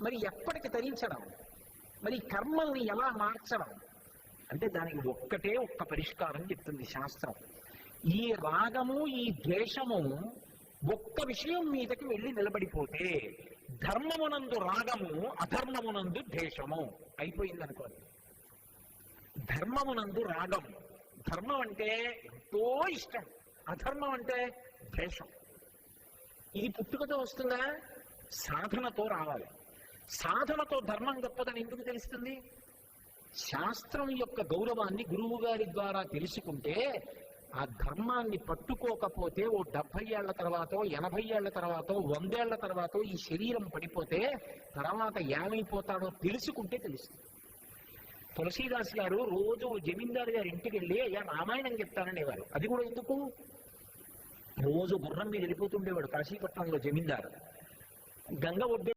మరి ఎప్పటికి తరించడం? మరి కర్మల్ని ఎలా మార్చడం? అంటే దానికి ఒక్కటే ఒక్క పరిష్కారం చెప్తుంది శాస్త్రం. ఈ రాగము ఈ ద్వేషము ఒక్క విషయం మీదకి వెళ్ళి నిలబడిపోతే ధర్మమునందు రాగము అధర్మమునందు ద్వేషము అయిపోయింది అనుకోండి ధర్మమునందు రాగం ధర్మం అంటే ఎంతో ఇష్టం. అధర్మం అంటే ద్వేషం. ఇది పుట్టుకతో వస్తుందా? సాధనతో రావాలి. సాధనతో ధర్మం గొప్పదని ఎందుకు తెలుస్తుంది? శాస్త్రం యొక్క గౌరవాన్ని గురువు గారి ద్వారా తెలుసుకుంటే ఆ ధర్మాన్ని పట్టుకోకపోతే ఓ డెబ్బై ఏళ్ళ తర్వాత ఎనభై ఏళ్ళ తర్వాత వందేళ్ళ తర్వాత ఈ శరీరం పడిపోతే తర్వాత ఏమైపోతాడో తెలుసుకుంటే తెలుస్తుంది. తులసీదాస్ గారు రోజు జమీందారు గారి ఇంటికి వెళ్ళి అయ్యా రామాయణం చెప్తాననేవారు. అది కూడా ఎందుకు? రోజు గుర్రం మీద వెళ్ళిపోతుండేవాడు కాశీపట్నంలో జమీందారు. గంగ ఒడ్డు